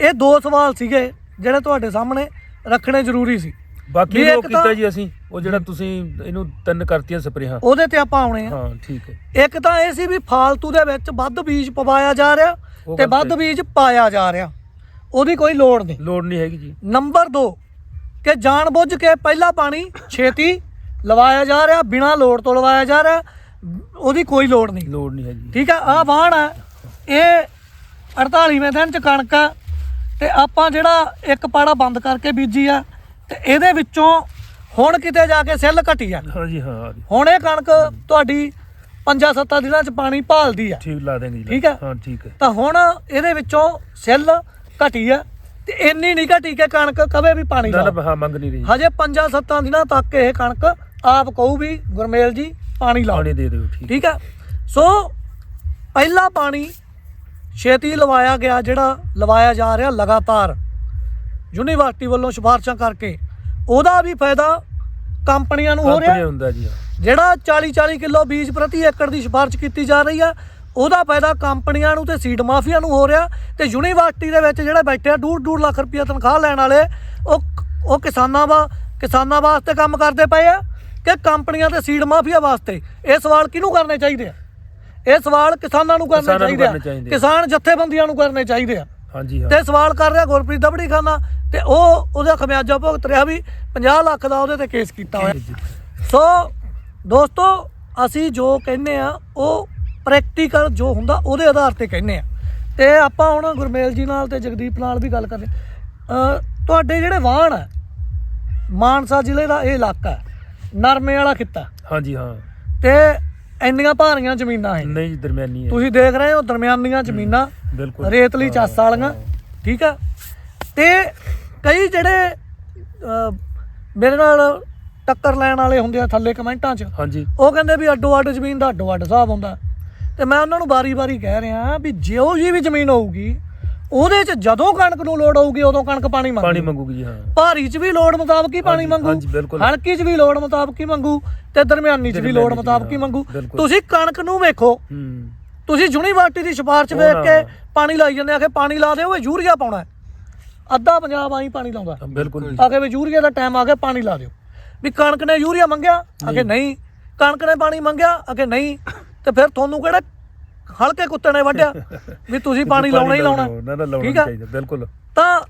ਇਹ ਦੋ ਸਵਾਲ ਸੀਗੇ ਜਿਹੜੇ ਤੁਹਾਡੇ ਸਾਹਮਣੇ। ਰੱਖਣੇ ਜ਼ਰੂਰੀ ਸੀ। ਬਾਕੀ ਵੀ ਉਹ ਇੱਕ ਤਾਂ- ਕੀਤਾ ਜੀ ਅਸੀਂ ਉਹ ਜਿਹੜਾ ਤੁਸੀਂ ਇਹਨੂੰ ਤਿੰਨ ਕਰਤੀਆਂ ਸਪਰੇਹਾਂ। ਉਹਦੇ ਤੇ ਆਪਾਂ ਆਉਣੇ ਆ। ਹਾਂ ਠੀਕ ਹੈ। ਇੱਕ ਤਾਂ ਇਹ ਸੀ ਵੀ ਫਾਲਤੂ ਦੇ ਵਿੱਚ ਵੱਧ ਬੀਜ ਪਵਾਇਆ ਜਾ ਰਿਹਾ ਉਹ ਤੇ ਵੱਧ ਹੈ। ਬੀਜ ਪਾਇਆ ਜਾ ਰਿਹਾ। ਉਹਦੀ ਕੋਈ ਲੋੜ ਨਹੀਂ। ਲੋੜ ਨਹੀਂ ਹੈਗੀ ਜੀ। ਨੰਬਰ 2 ਕਿ ਜਾਣਬੁੱਝ ਕੇ ਪਹਿਲਾ ਪਾਣੀ ਛੇਤੀ ਲਵਾਇਆ ਜਾ ਰਿਹਾ ਬਿਨਾਂ ਲੋੜ ਤੋਂ ਲਵਾਇਆ ਜਾ ਰਿਹਾ ਉਹਦੀ ਕੋਈ ਲੋੜ ਨਹੀਂ। ਲੋੜ ਨਹੀਂ ਹੈਗੀ। ਠੀਕ ਆ ਆ ਵਾਹਣ ਹੈ ਇਹ 48ਵੇਂ ਦਿਨ ਚ ਕਣਕ ਆ। ਤੇ ਆਪਾਂ ਜਿਹੜਾ ਇੱਕ ਪਾੜਾ ਬੰਦ ਕਰਕੇ ਬੀਜੀ ਆ ਤੇ ਇਹਦੇ ਵਿੱਚੋਂ ਹੁਣ ਕਿਤੇ ਜਾ ਕੇ ਸੈੱਲ ਘਟੀ ਆ। ਹਾਂਜੀ ਹਾਂ ਆ ਜੀ। ਹੁਣ ਇਹ ਕਣਕ ਤੁਹਾਡੀ 5-7 ਦਿਨਾਂ ਚ ਪਾਣੀ ਭਾਲਦੀ ਆ। ਠੀਕ ਲਾ ਜੀ ਠੀਕ ਹੈ। ਹਾਂ ਠੀਕ ਹੈ ਤਾਂ ਹੁਣ ਇਹਦੇ ਵਿੱਚੋਂ ਸੈੱਲ ਘਟੀ ਆ ਤੇ ਇੰਨੀ ਨਹੀਂ ਘਟੀ ਕਿ ਕਣਕ ਕਵੇ ਵੀ ਪਾਣੀ ਨਾ ਨਾ ਹਾਂ ਮੰਗ ਨਹੀਂ ਰਹੀ। ਹਜੇ 5-7 ਦਿਨਾਂ ਤੱਕ ਇਹ ਕਣਕ ਆਪ ਕਹੂ ਵੀ ਗੁਰਮੇਲ ਜੀ ਪਾਣੀ ਲਾਓ। ਪਾਣੀ ਦੇ ਦਿਓ ਠੀਕ। ਠੀਕ ਆ? ਸੋ ਪਹਿਲਾ ਪਾਣੀ ਛੇਤੀ ਲਵਾਇਆ ਗਿਆ ਜਿਹੜਾ ਲਵਾਇਆ ਜਾ ਰਿਹਾ ਲਗਾਤਾਰ। ਯੂਨੀਵਰਸਿਟੀ ਵੱਲੋਂ ਸਿਫਾਰਸ਼ਾਂ ਕਰਕੇ। ਉਹਦਾ ਵੀ ਫਾਇਦਾ ਕੰਪਨੀਆਂ ਨੂੰ ਹੋ ਰਿਹਾ। ਹੁੰਦਾ ਜੀ। ਜਿਹੜਾ 40 40 ਕਿਲੋ ਬੀਜ ਪ੍ਰਤੀ ਏਕੜ ਦੀ ਸਿਫਾਰਿਸ਼ ਕੀਤੀ ਜਾ ਰਹੀ ਆ ਉਹਦਾ ਫਾਇਦਾ ਕੰਪਨੀਆਂ ਨੂੰ ਤੇ ਸੀਡ ਮਾਫੀਆ ਨੂੰ ਹੋ ਰਿਹਾ ਤੇ ਯੂਨੀਵਰਸਿਟੀ ਦੇ ਵਿੱਚ ਜਿਹੜੇ ਬੈਠੇ ਆ ਡੂਢ ਡੂਢ ਲੱਖ ਰੁਪਏ ਤਨਖਾਹ ਲੈਣ ਵਾਲੇ ਉਹ ਉਹ ਕਿਸਾਨਾਂ ਵਾ ਕਿਸਾਨਾਂ ਵਾਸਤੇ ਕੰਮ ਕਰਦੇ ਪਏ ਆ ਕਿ ਕੰਪਨੀਆਂ ਤੇ ਸੀਡ ਮਾਫੀਆ ਵਾਸਤੇ। ਇਹ ਸਵਾਲ ਕਿਹਨੂੰ ਕਰਨੇ ਚਾਹੀਦੇ ਆ? ਇਹ ਸਵਾਲ ਕਿਸਾਨਾਂ ਨੂੰ ਕਰਨੇ ਕਿਸਾਨਾਂ ਨੂੰ ਚਾਹੀਦੇ ਆ। ਕਰਨੇ ਚਾਹੀਦੇ ਆ। ਕਿਸਾਨ ਜਥੇਬੰਦੀਆਂ ਨੂੰ ਕਰਨੇ ਚਾਹੀਦੇ ਆ। ਹਾਂਜੀ ਹਾਂ। ਤੇ ਸਵਾਲ ਕਰ ਰਿਹਾ ਗੁਰਪ੍ਰੀਤ ਦਬੜੀ ਖਾਨਾ ਤੇ ਉਹ ਉਹਦਾ ਖਮਿਆਜਾ ਭੁਗਤ ਰਿਹਾ ਵੀ 50 ਲੱਖ ਦਾ ਉਹਦੇ ਤੇ ਕੇਸ ਕੀਤਾ ਹੋਇਆ। ਸੋ ਦੋਸਤੋ ਅਸੀਂ ਜੋ ਕਹਿੰਦੇ ਆ ਉਹ ਪ੍ਰੈਕਟੀਕਲ ਜੋ ਹੁੰਦਾ ਉਹਦੇ ਆਧਾਰ ਤੇ ਕਹਿੰਦੇ ਆ। ਤੇ ਆਪਾਂ ਹੁਣ ਗੁਰਮੇਲ ਜੀ ਨਾਲ ਤੇ ਜਗਦੀਪ ਨਾਲ ਵੀ ਗੱਲ ਕਰਦੇ ਅ ਤੁਹਾਡੇ ਜਿਹੜੇ ਵਾਹਣ ਆ ਮਾਨਸਾ ਜ਼ਿਲ੍ਹੇ ਦਾ ਇਹ ਇਲਾਕਾ ਹੈ, ਨਰਮੇ ਵਾਲਾ ਖਿੱਤਾ। ਹਾਂਜੀ ਹਾਂ। ਤੇ ਇੰਨੀਆਂ ਭਾਰੀਆਂ ਜ਼ਮੀਨਾਂ ਹੈ ਨਹੀਂ ਦਰਮਿਆਨੀ ਹੈ। ਤੁਸੀਂ ਦੇਖ ਰਹੇ ਹੋ ਦਰਮਿਆਨੀਆਂ ਜ਼ਮੀਨਾਂ ਬਿਲਕੁਲ। ਰੇਤਲੀ ਚੱਸ ਵਾਲੀਆਂ ਠੀਕ ਆ? ਤੇ ਕਈ ਜਿਹੜੇ ਮੇਰੇ ਨਾਲ ਟੱਕਰ ਲੈਣ ਵਾਲੇ ਹੁੰਦੇ ਆ ਥੱਲੇ ਕਮੈਂਟਾਂ 'ਚ ਹਾਂਜੀ। ਉਹ ਕਹਿੰਦੇ ਵੀ ਅੱਡੋ ਅੱਡ ਜ਼ਮੀਨ ਦਾ ਅੱਡੋ ਅੱਡ ਹਿਸਾਬ ਹੁੰਦਾ। ਤੇ ਮੈਂ ਉਹਨਾਂ ਨੂੰ ਬਾਰੀ-ਬਾਰੀ ਕਹਿ ਰਿਹਾ ਵੀ ਜਿਉਂ ਜੀ ਵੀ ਜ਼ਮੀਨ ਹੋਊਗੀ ਉਹਦੇ 'ਚ ਜਦੋਂ ਕਣਕ ਨੂੰ ਲੋੜ ਹੋਊਗੀ ਉਦੋਂ ਕਣਕ ਪਾਣੀ ਪਾਣੀ ਮੰਗੂ ਮੰਗੂਗੀ ਜੀ ਹਾਂ। ਭਾਰੀ 'ਚ ਵੀ ਲੋੜ ਮੁਤਾਬਕ ਹੀ ਪਾਣੀ ਹਾਂਜੀ, ਮੰਗੂ। ਹਾਂਜੀ, ਬਿਲਕੁਲ। ਹਲਕੀ 'ਚ ਵੀ ਲੋੜ ਮੁਤਾਬਕ ਹੀ ਮੰਗੂ ਤੇ ਦਰਮਿਆਨੀ 'ਚ ਵੀ ਲੋੜ ਦਰਮਿਆਨੀ 'ਚ ਮੁਤਾਬਕ ਹੀ ਹਾਂ, ਮੰਗੂ। ਬਿਲਕੁਲ। ਤੁਸੀਂ ਕਣਕ ਨੂੰ ਵੇਖੋ। ਹੂੰ। ਤੁਸੀਂ ਯੂਨੀਵਰਸਿਟੀ ਦੀ ਸਿਫਾਰਿਸ਼ ਉਹ ਵੇਖ ਨਾ। ਕੇ ਪਾਣੀ ਲਾਈ ਜਾਂਦੇ ਆ ਕਿ ਪਾਣੀ ਲਾ ਦਿਓ ਇਹ ਯੂਰੀਆ ਪਾਉਣਾ ਹੈ। ਅੱਧਾ ਪੰਜਾਬ ਆਈ ਪਾਣੀ ਲਾਉਂਦਾ। ਬਿਲਕੁਲ ਜੀ। ਆ ਕੇ ਵੀ ਯੂਰੀਆ ਦਾ ਟਾਈਮ ਆ ਗਿਆ ਪਾਣੀ ਲਾ ਦਿਓ। ਵੀ ਕਣਕ ਨੇ ਯੂਰੀਆ ਮੰਗਿਆ ਅਗੇ ਨਹੀਂ। ਕਣਕ ਨੇ ਪਾਣੀ ਮੰਗਿਆ ਅਗੇ ਨਹੀਂ। ਤੇ ਫਿਰ ਤੁਹਾਨੂੰ ਕਿਹੜਾ ਹਲਕੇ ਕੁੱਤੇ ਨੇ ਵੱਢਿਆ ਵੀ ਤੁਸੀਂ ਪਾਣੀ ਲਾਉਣਾ ਹੀ ਲਾਉਣਾ। ਨਾ ਨਾ ਲਾਉਣਾ ਆ? ਚਾਹੀਦਾ ਬਿਲਕੁਲ। ਤਾਂ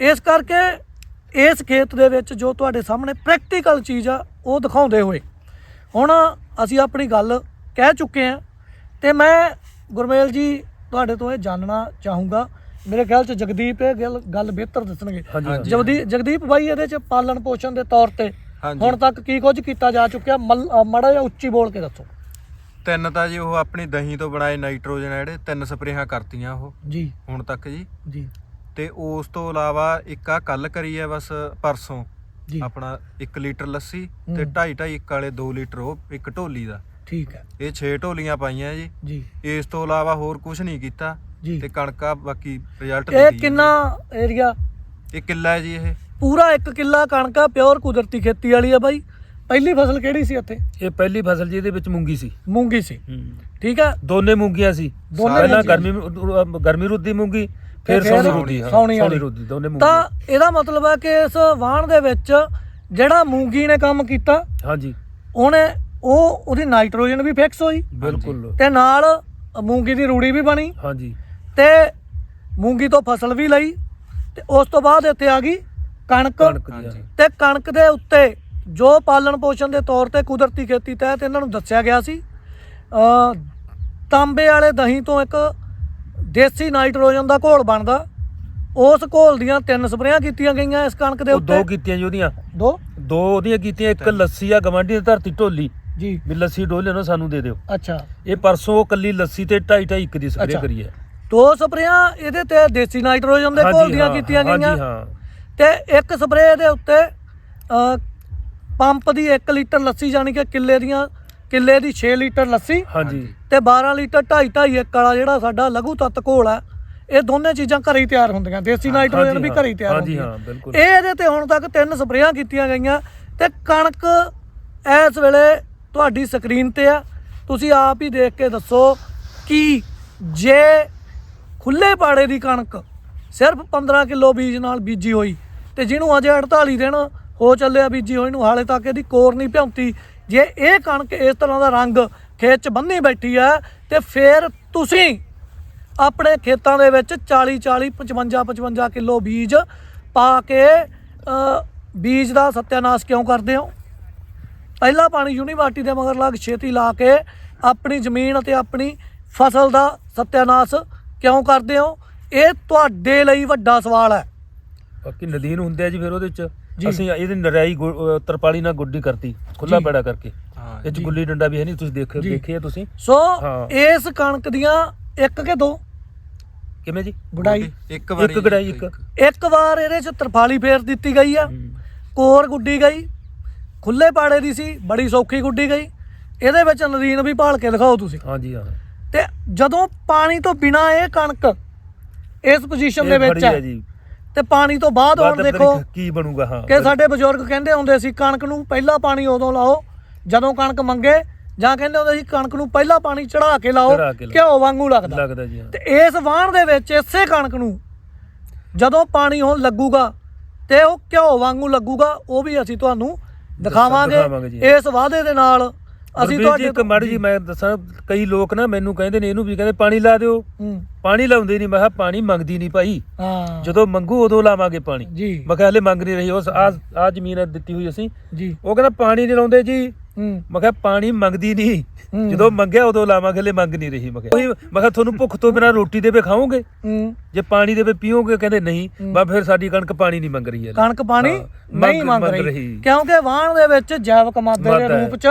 ਇਸ ਕਰਕੇ ਇਸ ਖੇਤ ਦੇ ਵਿੱਚ ਜੋ ਤੁਹਾਡੇ ਸਾਹਮਣੇ ਪ੍ਰੈਕਟੀਕਲ ਚੀਜ਼ ਆ ਉਹ ਦਿਖਾਉਂਦੇ ਹੋਏ। ਹੁਣ ਅਸੀਂ ਆਪਣੀ ਗੱਲ ਕਹਿ ਚੁੱਕੇ ਹਾਂ ਤੇ ਮੈਂ ਗੁਰਮੇਲ ਜੀ ਤੁਹਾਡੇ ਤੋਂ ਇਹ ਜਾਣਨਾ ਚਾਹੂੰਗਾ। ਮੇਰੇ ਖਿਆਲ ਚ ਜਗਦੀਪ ਇਹ ਗੱਲ ਗੱਲ ਬਿਹਤਰ ਦੱਸਣਗੇ। ਜਗਦੀਪ ਜਗਦੀਪ ਬਾਈ ਇਹਦੇ ਚ ਪਾਲਣ ਪੋਸ਼ਣ ਦੇ ਤੌਰ ਤੇ। ਹੁਣ ਤੱਕ ਕੀ ਕੁਝ ਕੀਤਾ ਜਾ ਚੁੱਕਿਆ? ਮਾੜਾ ਜਿਹਾ ਉੱਚੀ ਬੋਲ ਕੇ ਦੱਸੋ। ਤਿੰਨ ਤਾਂ ਜੀ ਉਹ ਆਪਣੀ ਦਹੀਂ ਤੋਂ ਬਣਾਏ ਨਾਈਟ੍ਰੋਜਨ ਆ ਜਿਹੜੇ ਤਿੰਨ ਸਪਰੇਹਾਂ ਕਰਤੀਆਂ ਉਹ। ਜੀ। ਹੁਣ ਤੱਕ ਜੀ। ਜੀ। ਤੇ ਉਸ ਤੋਂ ਇਲਾਵਾ ਇੱਕ ਆ ਕੱਲ ਕਰੀ ਹੈ ਬਸ ਪਰਸੋਂ। ਜੀ। ਆਪਣਾ 1 ਲੀਟਰ ਲੱਸੀ। ਤੇ 2.5 2.5 ਇੱਕ ਵਾਲੇ 2 ਲੀਟਰ ਉਹ ਇੱਕ ਢੋਲੀ ਦਾ। ਠੀਕ ਹੈ ਇਹ 6 ਢੋਲੀਆਂ ਪਾਈਆਂ ਜੀ। ਜੀ। ਇਸ ਤੋਂ ਇਲਾਵਾ ਹੋਰ ਕੁਝ ਨਹੀਂ ਕੀਤਾ। ਜੀ। ਤੇ ਕਣਕਾ ਬਾਕੀ ਰਿਜ਼ਲਟ ਇਹ ਕਿੰਨਾ ਏਰੀਆ ਇਹ ਕਿੱਲਾ ਹੈ ਜੀ ਇਹ। ਪੂਰਾ 1 ਕਿੱਲਾ ਕਣਕ ਆ ਪਿਓਰ ਕੁਦਰਤੀ ਖੇਤੀ ਵਾਲੀ ਆ ਬਾਈ। ਪਹਿਲੀ ਫਸਲ ਕਿਹੜੀ ਸੀ ਇੱਥੇ ਇਹ ਪਹਿਲੀ ਫਸਲ ਜੀ ਇਹਦੇ ਵਿੱਚ ਮੂੰਗੀ ਸੀ। ਮੂੰਗੀ ਸੀ। ਠੀਕ ਆ? ਦੋਨੇ ਮੂੰਗੀਆਂ ਸੀ। ਦੋਨੇ ਪਹਿਲਾਂ। ਗਰਮੀ ਗਰਮੀ ਰੁੱਦੀ ਮੂੰਗੀ ਫਿਰ ਸੌਣੀ ਰੁੱਦੀ ਹਾਂ ਸੌਣੀ ਰੁੱਦੀ ਦੋਨੇ ਤਾਂ ਮੂੰਗੀ ਇਹਦਾ ਮਤਲਬ ਹੈ ਕਿ ਇਸ ਵਾਹਣ ਦੇ ਵਿੱਚ ਜਿਹੜਾ ਮੂੰਗੀ ਨੇ ਕੰਮ ਕੀਤਾ ਹਾਂਜੀ। ਉਹਨੇ ਉਹ ਉਹਦੀ ਨਾਈਟ੍ਰੋਜਨ ਵੀ ਫਿਕਸ ਹੋਈ। ਬਿਲਕੁਲ। ਤੇ ਨਾਲ ਮੂੰਗੀ ਦੀ ਰੂੜੀ ਵੀ ਬਣੀ। ਹਾਂਜੀ। ਤੇ ਮੂੰਗੀ ਤੋਂ ਫਸਲ ਵੀ ਲਈ। ਤੇ ਉਸ ਤੋਂ ਬਾਅਦ ਇੱਥੇ ਆ ਗਈ ਕਣਕ। ਤੇ ਕਣਕ ਦੇ ਉੱਤੇ ਜੋ ਪਾਲਣ ਪੋਸ਼ਣ ਦੇ ਤੌਰ ਤੇ ਕੁਦਰਤੀ ਖੇਤੀ ਤਹਿਤ ਇਹਨਾਂ ਨੂੰ ਦੱਸਿਆ ਗਿਆ ਸੀ ਅ ਤਾਂਬੇ ਵਾਲੇ ਦਹੀਂ ਤੋਂ ਇੱਕ ਦੇਸੀ ਨਾਈਟ੍ਰੋਜਨ ਦਾ ਘੋਲ ਬਣਦਾ। ਉਸ ਘੋਲ ਦੀਆਂ ਤਿੰਨ ਸਪਰੇਆਂ ਕੀਤੀਆਂ ਗਈਆਂ ਇਸ ਕਣਕ ਦੇ ਉੱਤੇ ਦੋ ਕੀਤੀਆਂ ਜੀ ਉਹਦੀਆਂ। ਦੋ? ਦੋ ਉਹਦੀਆਂ ਕੀਤੀਆਂ ਇੱਕ ਲੱਸੀ ਆ ਗਵਾਂਢੀ ਦੀ ਧਰਤੀ ਢੋਲੀ। ਜੀ। ਵੀ ਲੱਸੀ ਡੋਲੇ ਨੂੰ ਸਾਨੂੰ ਦੇ ਦਿਓ। ਅੱਛਾ। ਇਹ ਪਰਸੋਂ ਉਹ ਕੱਲੀ ਲੱਸੀ ਤੇ 2.5 2.5 ਇੱਕ ਦੀ। ਸਪਰੇਅ ਕਰੀ ਹੈ। ਦੋ ਸਪਰੇਆਂ ਇਹਦੇ ਤੇ ਦੇਸੀ ਨਾਈਟ੍ਰੋਜਨ ਦੇ ਘੋਲ ਦੀਆਂ ਕੀਤੀਆਂ ਗਈਆਂ। ਹਾਂਜੀ ਹਾਂ। ਤੇ ਇੱਕ ਸਪਰੇਅ ਦੇ ਉੱਤੇ ਪੰਪ ਦੀ 1 ਲੀਟਰ ਲੱਸੀ ਜਾਨੀ ਕਿ ਕਿੱਲੇ ਦੀਆਂ ਕਿੱਲੇ ਦੀ 6 ਲੀਟਰ ਲੱਸੀ ਹਾਂਜੀ। ਤੇ 12 ਲੀਟਰ 2.5 2.5 ਇੱਕ ਵਾਲਾ ਜਿਹੜਾ ਸਾਡਾ ਲਘੂ ਤੱਤ ਘੋਲ ਹੈ ਇਹ ਦੋਨੇ ਚੀਜ਼ਾਂ ਘਰੇ ਹੀ ਤਿਆਰ ਹੁੰਦੀਆਂ ਦੇਸੀ ਨਾਈਟ੍ਰੋਜਨ ਵੀ ਘਰੇ ਹੀ ਤਿਆਰ ਹੁੰਦੀ ਹੈ ਹਾਂ, ਬਿਲਕੁਲ। ਇਹ ਇਹਦੇ ਤੇ ਹੁਣ ਤੱਕ ਤਿੰਨ ਸਪਰੇਆਂ ਕੀਤੀਆਂ ਗਈਆਂ ਤੇ ਕਣਕ ਇਸ ਵੇਲੇ ਤੁਹਾਡੀ ਸਕਰੀਨ ਤੇ ਆ। ਤੁਸੀਂ ਆਪ ਹੀ ਦੇਖ ਕੇ ਦੱਸੋ ਕਿ ਜੇ ਖੁੱਲੇ ਪਾੜੇ ਦੀ ਕਣਕ ਸਿਰਫ 15 ਕਿਲੋ ਬੀਜ ਨਾਲ ਬੀਜੀ ਹੋਈ ਤੇ ਜਿਹਨੂੰ ਅਜੇ 48 ਦਿਨ ਹੋ ਚੱਲਿਆ ਬੀਜੀ ਹੋਈ ਨੂੰ ਹਾਲੇ ਤੱਕ ਇਹਦੀ ਕੋਰ ਨਹੀਂ ਭਿਉਂਤੀ। ਜੇ ਇਹ ਕਣਕ ਇਸ ਤਰ੍ਹਾਂ ਦਾ ਰੰਗ ਖੇਤ 'ਚ ਬੰਨੀ ਬੈਠੀ ਹੈ, ਤੇ ਫਿਰ ਤੁਸੀਂ ਆਪਣੇ ਖੇਤਾਂ ਦੇ ਵਿੱਚ 40 40 55 55 ਕਿਲੋ ਬੀਜ ਪਾ ਕੇ ਬੀਜ ਦਾ ਸਤਿਆਨਾਸ਼ ਕਿਉਂ ਕਰਦੇ ਹੋ? ਪਹਿਲਾ ਪਾਣੀ ਯੂਨੀਵਰਸਿਟੀ ਦੇ ਮਗਰ ਲੱਗ ਛੇਤੀ ਲਾ ਕੇ ਆਪਣੀ ਜ਼ਮੀਨ ਅਤੇ ਆਪਣੀ ਫਸਲ ਦਾ ਸਤਿਆਨਾਸ਼ ਕਿਉਂ ਕਰਦੇ ਹੋ? ਇਹ ਤੁਹਾਡੇ ਲਈ ਵੱਡਾ ਸਵਾਲ ਹੈ। ਬਾਕੀ ਨਦੀਨ ਹੁੰਦੇ ਆ ਜੀ ਫਿਰ ਉਹਦੇ ਚ। ਅਸੀਂ ਇਹਦੀ ਨਰਾਈ ਤਰਪਾਲੀ ਨਾਲ ਗੁੱਡੀ ਕਰਤੀ ਖੁੱਲਾ। ਪੈੜਾ ਕਰਕੇ। ਹਾਂ ਇਹ ਚ। ਗੁੱਲੀ ਡੰਡਾ ਵੀ ਹੈ ਨਹੀਂ ਤੁਸੀਂ ਦੇਖ ਜੀ। ਦੇਖੇ ਆ ਤੁਸੀਂ? ਸੋ। ਇਸ ਕਣਕ ਦੀਆਂ ਇੱਕ ਕੇ ਦੋ? ਕਿਵੇਂ ਜੀ? ਗੁਡਾਈ। ਇੱਕ ਵਾਰੀ ਇੱਕ ਗੜਾਈ ਇੱਕ ਇੱਕ। ਵਾਰ ਇਹਦੇ ਚ ਤਰਫਾਲੀ ਫੇਰ ਦਿੱਤੀ ਗਈ ਆ। ਕੋਰ ਗੁੱਡੀ ਗਈ। ਖੁੱਲੇ ਪਾੜੇ ਦੀ ਸੀ ਬੜੀ ਸੌਖੀ ਗੁੱਡੀ ਗਈ। ਇਹਦੇ ਵਿੱਚ ਨਦੀਨ ਵੀ ਭਾਲ ਕੇ ਦਿਖਾਓ ਤੁਸੀਂ। ਹਾਂਜੀ ਹਾਂ। ਤੇ ਜਦੋਂ ਪਾਣੀ ਤੋਂ ਬਿਨਾ ਇਹ ਕਣਕ ਇਸ ਪੋਜੀਸ਼ਨ ਦੇ ਵਿੱਚ ਹੈ ਜੀ। ਤੇ ਪਾਣੀ ਤੋਂ ਬਾਅਦ ਹੁਣ ਦੇਖੋ ਕੀ ਬਣੂਗਾ ਹਾਂ ਕਿ ਸਾਡੇ ਬਜ਼ੁਰਗ ਕਹਿੰਦੇ ਹੁੰਦੇ ਸੀ ਕਣਕ ਨੂੰ ਪਹਿਲਾ ਪਾਣੀ ਉਦੋਂ ਲਾਓ ਜਦੋਂ ਕਣਕ ਮੰਗੇ ਜਾਂ ਕਹਿੰਦੇ ਹੁੰਦੇ ਸੀ ਕਣਕ ਨੂੰ ਪਹਿਲਾ ਪਾਣੀ ਚੜਾ ਕੇ ਲਾਓ। ਘਿਓ ਵਾਂਗੂ ਲੱਗਦਾ ਲੱਗਦਾ ਜੀ ਤੇ ਇਸ ਵਾਹਣ ਦੇ ਵਿੱਚ ਇਸੇ ਕਣਕ ਨੂੰ ਜਦੋਂ ਪਾਣੀ ਹੁਣ ਲੱਗੂਗਾ ਤੇ ਉਹ ਘਿਓ ਵਾਂਗੂ ਲੱਗੂਗਾ ਉਹ ਵੀ ਅਸੀਂ ਤੁਹਾਨੂੰ ਦਿਖਾਵਾਂਗੇ। ਇਸ ਵਾਅਦੇ ਦੇ ਨਾਲ ਅਸੀਂ ਤੁਹਾਡੇ ਇੱਕ ਮੜ ਜੀ। ਮੈਂ ਦੱਸਾਂ ਕਈ ਲੋਕ ਨਾ ਮੈਨੂੰ ਕਹਿੰਦੇ ਨੇ ਇਹਨੂੰ ਵੀ ਕਹਿੰਦੇ ਪਾਣੀ ਲਾ ਦਿਓ। ਪਾਣੀ ਲਾਉਂਦੇ ਨਹੀਂ ਮੈਂ ਕਿਹਾ ਪਾਣੀ ਮੰਗਦੀ ਨਹੀਂ ਭਾਈ। ਹਾਂ। ਜਦੋਂ ਮੰਗੂ ਉਦੋਂ ਲਾਵਾਂਗੇ ਪਾਣੀ। ਜੀ। ਮੈਂ ਕਿਹਾ ਹਲੇ ਮੰਗ ਨਹੀਂ ਰਹੀ ਉਸ ਆ ਆ ਜ਼ਮੀਨ ਦਿੱਤੀ ਹੋਈ ਅਸੀਂ। ਜੀ। ਉਹ ਕਹਿੰਦਾ ਪਾਣੀ ਨਹੀਂ ਲਾਉਂਦੇ ਜੀ। ਮੈਂ ਕਿਹਾ ਪਾਣੀ ਮੰਗਦੀ ਨਹੀਂ। ਜਦੋਂ ਮੰਗਿਆ ਉਦੋਂ ਲਾਵਾਂਗੇ ਹਲੇ ਮੰਗ ਨਹੀਂ ਰਹੀ ਮੈਂ ਕਿਹਾ। ਉਹੀ ਮੈਂ ਕਿਹਾ ਤੁਹਾਨੂੰ ਭੁੱਖ ਤੋਂ ਬਿਨਾਂ ਰੋਟੀ ਦੇਵੇ ਖਾਓਗੇ? ਜੇ ਪਾਣੀ ਦੇਵੇ ਪੀਓਗੇ ਕਹਿੰਦੇ ਨਹੀਂ। ਬਾ ਫਿਰ ਸਾਡੀ ਕਣਕ ਪਾਣੀ ਨਹੀਂ ਮੰਗ ਰਹੀ ਹੈ ਕਣਕ ਪਾਣੀ ਨਹੀਂ ਮੰਗ- ਰਹੀ। ਕਿਉਂਕਿ ਵਾਹਣ ਦੇ ਵਿੱਚ ਜੈਵਿਕ ਮਾਦੇ ਦੇ। ਰੂਪ ਚ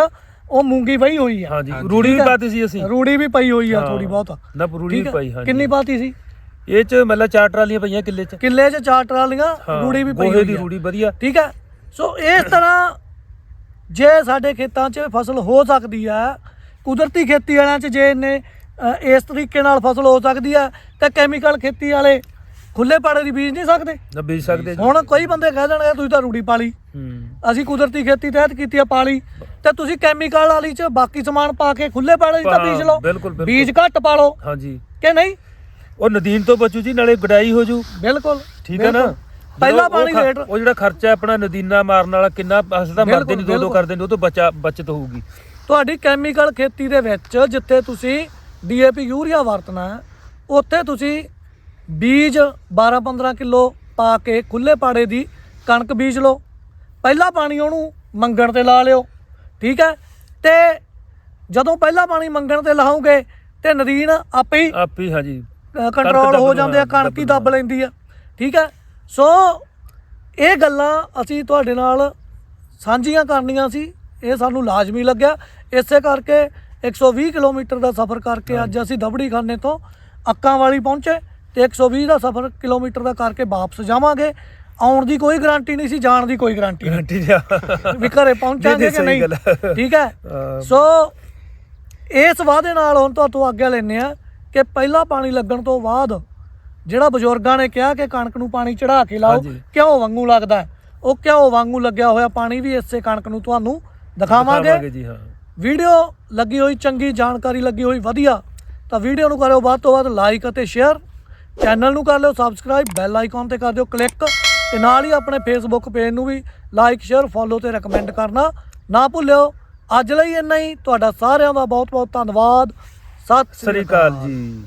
ਉਹ ਮੂੰਗੀ ਵਹੀ ਹੋਈ ਆ। ਹਾਂਜੀ। ਰੂੜੀ ਵੀ ਆ। ਪਾਤੀ ਸੀ ਅਸੀਂ। ਰੂੜੀ ਵੀ ਪਈ ਹੋਈ ਆ ਹਾਂ। ਥੋੜੀ ਬਹੁਤ। ਨਾ ਰੂੜੀ ਠੀਕ ਵੀ ਆ? ਪਾਈ ਹਾਂਜੀ। ਕਿੰਨੀ ਪਾਤੀ ਸੀ? ਇਹ ਚ ਮਤਲਬ ਚਾਰ ਟਰਾਲੀਆਂ ਪਈਆਂ ਕਿੱਲੇ ਚ। ਕਿੱਲੇ 'ਚ ਚਾਰ ਟਰਾਲੀਆਂ ਹਾਂ, ਰੂੜੀ ਵੀ ਪਈ ਗੋਹੇ ਹੋਈ ਦੀ ਆ। ਰੂੜੀ ਵਧੀਆ। ਠੀਕ ਹੈ ਸੋ ਇਸ ਤਰ੍ਹਾਂ ਜੇ ਸਾਡੇ ਖੇਤਾਂ 'ਚ ਫਸਲ ਹੋ ਸਕਦੀ ਹੈ ਕੁਦਰਤੀ ਖੇਤੀ ਵਾਲਿਆਂ 'ਚ ਜੇ ਇਹਨੇ ਅ, ਇਸ ਤਰੀਕੇ ਨਾਲ ਫਸਲ ਹੋ ਸਕਦੀ ਹੈ ਤਾਂ ਕੈਮੀਕਲ ਖੇਤੀ ਵਾਲੇ ਖੁੱਲੇ ਪਾੜੇ ਦੀ ਬੀਜ ਨਹੀਂ ਸਕਦੇ। ਨਾ ਬੀਜ ਸਕਦੇ ਜੀ। ਹੁਣ ਕੋਈ ਬੰਦੇ ਕਹਿ ਦੇਣਗੇ ਤੁਸੀਂ ਤਾਂ ਰੂੜੀ ਪਾਲੀ ਹੂੰ। ਅਸੀਂ ਕੁਦਰਤੀ ਖੇਤੀ ਤਹਿਤ ਕੀਤੀ ਆ ਪਾਲੀ ਤੇ ਤੁਸੀਂ ਕੈਮੀਕਲ ਵਾਲੀ 'ਚ ਬਾਕੀ ਸਮਾਨ ਪਾ ਕੇ ਖੁੱਲੇ ਪਾੜੇ ਤਾਂ ਬੀਜ ਲਓ। ਬੀਜ ਘੱਟ ਪਾ ਲਓ। ਹਾਂਜੀ। ਕਿ ਨਹੀਂ? ਉਹ ਨਦੀਨ ਤੋਂ ਬਚੂ ਜੀ ਨਾਲੇ ਗਡਾਈ ਹੋ ਜੂ। ਬਿਲਕੁਲ ਠੀਕ ਹੈ ਨਾ। ਪਹਿਲਾ ਪਾਣੀ ਲੇਟ ਉਹ ਜਿਹੜਾ ਖਰਚਾ ਆਪਣਾ ਨਦੀਨਾ ਮਾਰਨ ਵਾਲਾ ਕਿੰਨਾ ਅਸੀਂ ਤਾਂ ਮਰਦੇ ਨਹੀਂ ਦੋ ਦੋ। ਕਰਦੇ ਨੇ ਉਹ ਤੋਂ ਬਚਾ ਬਚਤ ਹੋਊਗੀ। ਤੁਹਾਡੀ ਕੈਮੀਕਲ ਖੇਤੀ ਦੇ ਵਿੱਚ ਜਿੱਥੇ ਤੁਸੀਂ ਡੀਏਪੀ ਯੂਰੀਆ ਵਰਤਣਾ ਹੈ ਉੱਥੇ ਤੁਸੀਂ ਬੀਜ 12-15 ਕਿਲੋ ਪਾ ਕੇ ਖੁੱਲੇ ਪਾੜੇ ਦੀ ਕਣਕ ਬੀਜ ਲਓ। ਪਹਿਲਾ ਪਾਣੀ ਉਹਨੂੰ ਮੰਗਣ ਤੇ ਲਾ ਲਿਓ ਠੀਕ ਹੈ? ਤੇ ਜਦੋਂ ਪਹਿਲਾ ਪਾਣੀ ਮੰਗਣ ਤੇ ਲਾਓਗੇ ਤੇ ਨਦੀਨ ਆਪੇ ਹੀ ਆਪੇ ਹਾਂਜੀ। ਕੰਟਰੋਲ ਹੋ ਜਾਂਦੇ ਆ ਕਣਕ ਹੀ ਦੱਬ ਲੈਂਦੀ ਆ ਠੀਕ ਹੈ? ਸੋ ਇਹ ਗੱਲਾਂ ਅਸੀਂ ਤੁਹਾਡੇ ਨਾਲ ਸਾਂਝੀਆਂ ਕਰਨੀਆਂ ਸੀ ਇਹ ਸਾਨੂੰ ਲਾਜ਼ਮੀ ਲੱਗਿਆ। ਇਸੇ ਕਰਕੇ 120 ਕਿਲੋਮੀਟਰ ਦਾ ਸਫ਼ਰ ਕਰਕੇ ਅੱਜ ਅਸੀਂ ਦਬੜੀ ਖਾਨੇ ਤੋਂ ਅੱਕਾਂ ਵਾਲੀ ਪਹੁੰਚੇ ਤੇ 120 ਦਾ ਸਫ਼ਰ ਕਿਲੋਮੀਟਰ ਦਾ ਕਰਕੇ ਵਾਪਸ ਜਾਵਾਂਗੇ। ਆਉਣ ਦੀ ਕੋਈ ਗਾਰੰਟੀ ਨਹੀਂ ਸੀ ਜਾਣ ਦੀ ਕੋਈ ਗਾਰੰਟੀ ਨਹੀਂ। ਗਾਰੰਟੀ ਜਾ ਵੀ ਘਰੇ ਪਹੁੰਚਾਂਗੇ ਕਿ ਨਹੀਂ। ਠੀਕ ਹੈ? ਸੋ ਇਸ ਵਾਅਦੇ ਨਾਲ ਹੁਣ ਤੁਹਾਤੋਂ ਆਗਿਆ ਲੈਨੇ ਆ ਕਿ ਪਹਿਲਾ ਪਾਣੀ ਲੱਗਣ ਤੋਂ ਬਾਅਦ ਜਿਹੜਾ ਬਜ਼ੁਰਗਾਂ ਨੇ ਕਿਹਾ ਕਿ ਕਣਕ ਨੂੰ ਪਾਣੀ ਚੜਾ ਕੇ ਲਾਓ। ਘਿਓ ਵਾਂਗੂ ਲੱਗਦਾ। ਉਹ ਘਿਓ ਵਾਂਗੂ ਲੱਗਿਆ ਹੋਇਆ ਪਾਣੀ ਵੀ ਇਸੇ ਕਣਕ ਨੂੰ ਤੁਹਾਨੂੰ ਦਿਖਾਵਾਂਗੇ ਜੀ ਹਾਂ। ਵੀਡੀਓ ਲੱਗੀ ਹੋਈ ਚੰਗੀ ਜਾਣਕਾਰੀ ਲੱਗੀ ਹੋਈ ਵਧੀਆ ਤਾਂ ਵੀਡੀਓ ਨੂੰ ਕਰਿਓ ਵੱਧ ਤੋਂ ਵੱਧ ਲਾਈਕ ਅਤੇ ਸ਼ੇਅਰ। ਚੈਨਲ ਨੂੰ ਕਰ ਲਿਓ ਸਬਸਕ੍ਰਾਈਬ ਬੈਲ ਆਈਕਨ ਤੇ ਕਰ ਦਿਓ ਕਲਿੱਕ। ਤੇ ਨਾਲ ਹੀ ਆਪਣੇ ਫੇਸਬੁੱਕ ਪੇਜ ਨੂੰ ਵੀ ਲਾਈਕ ਸ਼ੇਅਰ ਫੋਲੋ ਤੇ ਰეკਮੈਂਡ ਕਰਨਾ ਨਾ ਭੁੱਲਿਓ। ਅੱਜ ਲਈ ਇੰਨਾ ਹੀ। ਤੁਹਾਡਾ ਸਾਰਿਆਂ ਦਾ ਬਹੁਤ ਬਹੁਤ ਧੰਨਵਾਦ। ਸਤਿ ਸ੍ਰੀ ਅਕਾਲ। ਜੀ।